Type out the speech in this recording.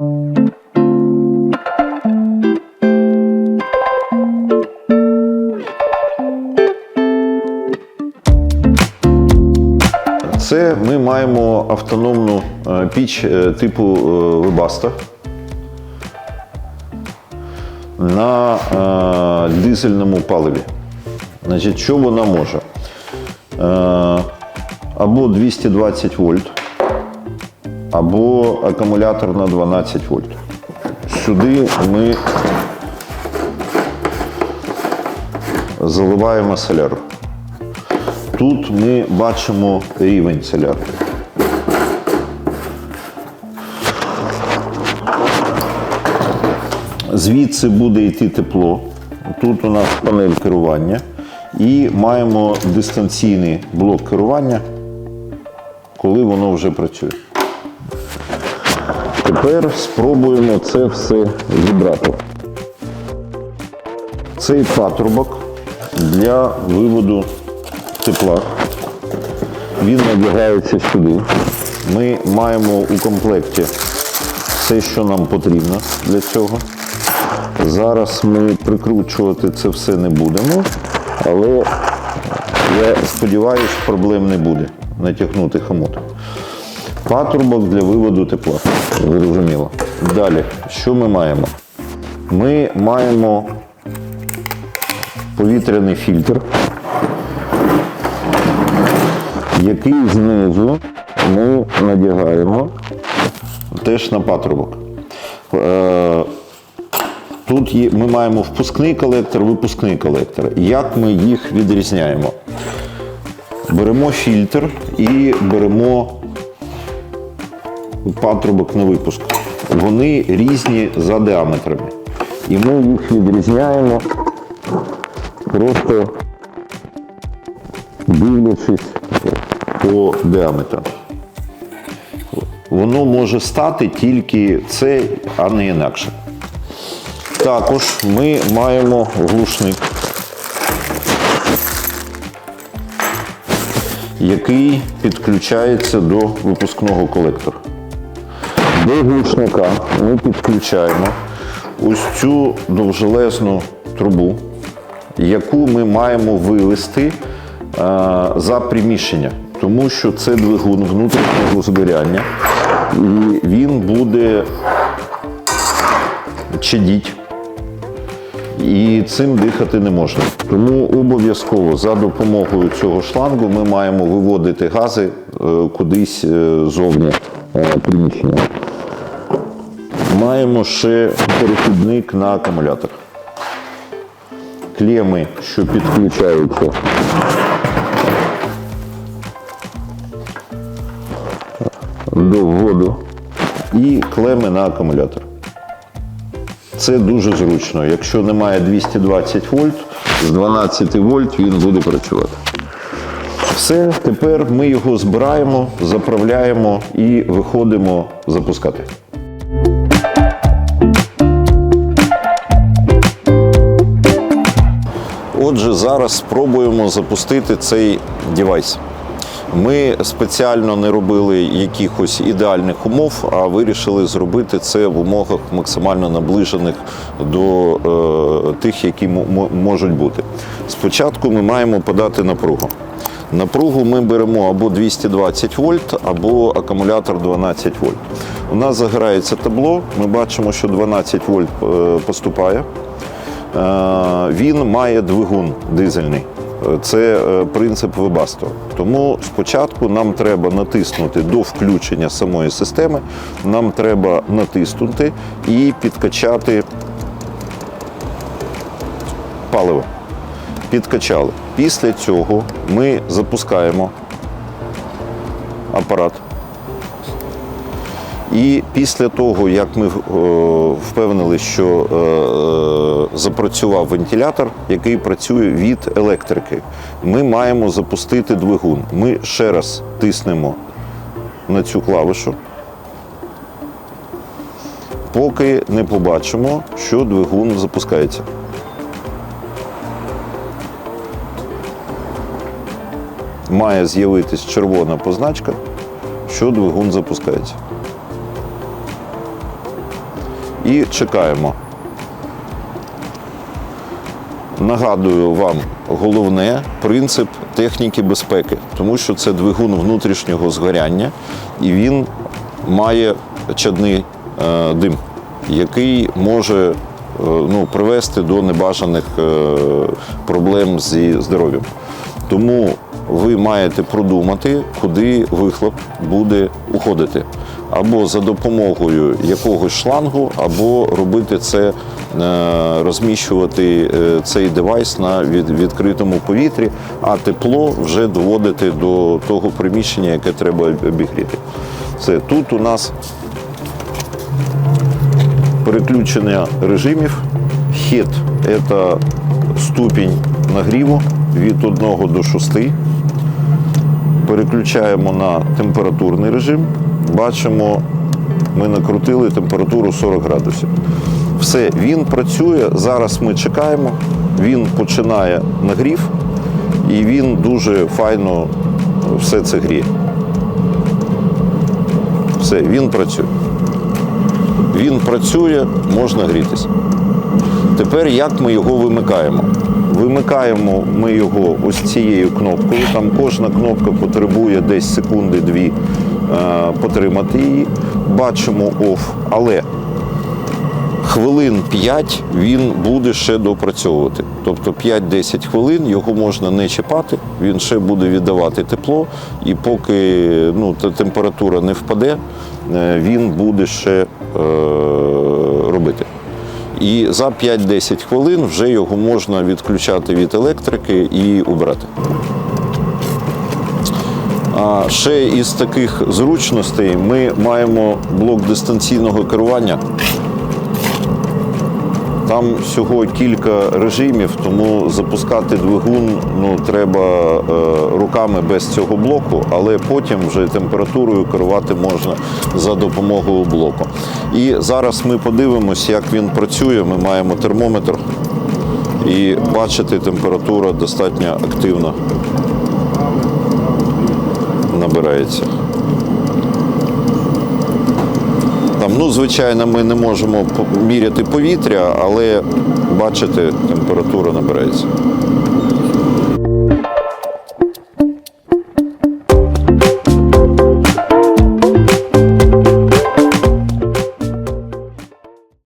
Це ми маємо автономну е, піч е, типу Webasto на е, дизельному паливі. Значить, що вона може? Або 220 вольт, або акумулятор на 12 вольт. Сюди ми заливаємо соляру. Тут ми бачимо рівень солярки. Звідси буде йти тепло. Тут у нас панель керування. І маємо дистанційний блок керування, коли воно вже працює. Тепер спробуємо це все зібрати. Цей патрубок для виводу тепла. Він надягається сюди. Ми маємо у комплекті все, що нам потрібно для цього. Зараз ми прикручувати це все не будемо, але я сподіваюся, проблем не буде натягнути хомут. Патрубок для виводу тепла. Зрозуміло. Далі, що ми маємо? Ми маємо повітряний фільтр, який знизу ми надягаємо теж на патрубок. Е, Тут є, ми маємо впускний колектор, випускний колектор. Як ми їх відрізняємо? Беремо фільтр і беремо патрубок на випуск. Вони різні за діаметрами. І ми їх відрізняємо просто дивлячись по діаметру. Воно може стати тільки це, а не інакше. Також ми маємо глушник, який підключається до випускного колектора. До глушника ми підключаємо ось цю довжелезну трубу, яку ми маємо вивести е, за приміщення, тому що це двигун внутрішнього згоряння, і він буде чадіть. І цим дихати не можна. Тому обов'язково за допомогою цього шлангу ми маємо виводити гази е, кудись е, зовні приміщення. Маємо ще перехідник на акумулятор. Клеми, що підключаються. До вводу. І клеми на акумулятор. Це дуже зручно. Якщо немає 220 вольт, з 12 вольт він буде працювати. Все, тепер ми його збираємо, заправляємо і виходимо запускати. Отже, зараз спробуємо запустити цей девайс. Ми спеціально не робили якихось ідеальних умов, а вирішили зробити це в умовах максимально наближених до е, тих, які можуть бути. Спочатку ми маємо подати напругу. Напругу ми беремо або 220 вольт, або акумулятор 12 вольт. У нас загорається табло, ми бачимо, що 12 вольт е, поступає. Е, Він має двигун дизельний. Це е, принцип Webasto. Тому спочатку нам треба натиснути до включення самої системи, нам треба натиснути і підкачати паливо. Підкачали. Після цього ми запускаємо апарат. І після того, як ми е, впевнили, що е, запрацював вентилятор, який працює від електрики, ми маємо запустити двигун. Ми ще раз тиснемо на цю клавішу, поки не побачимо, що двигун запускається. Має з'явитись червона позначка, що двигун запускається. І чекаємо. Нагадую вам головне принцип техніки безпеки, тому що це двигун внутрішнього згоряння, і він має чадний е, дим, який може е, ну, привести до небажаних е, проблем зі здоров'ям. Тому ви маєте продумати, куди вихлоп буде уходити. Або за допомогою якогось шлангу, або робити це, е, розміщувати е, цей девайс на відкритому повітрі, а тепло вже доводити до того приміщення, яке треба обігріти. Це тут у нас переключення режимів. Хід це ступінь нагріву від 1 до 6. Переключаємо на температурний режим. Бачимо, ми накрутили температуру 40 градусів. Все, він працює. Зараз ми чекаємо. Він починає нагрів і він дуже файно все це гріє. Все, він працює. Він працює, можна грітися. Тепер як ми його вимикаємо? Вимикаємо ми його ось цією кнопкою. Там кожна кнопка потребує десь секунди-дві потримати її. Бачимо OFF, але хвилин 5 він буде ще допрацьовувати. Тобто 5-10 хвилин його можна не чіпати, він ще буде віддавати тепло, і поки ну, температура не впаде, е, він буде ще е, робити. І за 5-10 хвилин вже його можна відключати від електрики і убрати. Ще із таких зручностей ми маємо блок дистанційного керування. Там всього кілька режимів, тому запускати двигун ну, треба е, руками без цього блоку, але потім вже температурою керувати можна за допомогою блоку. І зараз ми подивимось, як він працює. Ми маємо термометр і бачите, температура достатньо активно набирається. Там, ну, звичайно, ми не можемо міряти повітря, але бачите, температура набирається.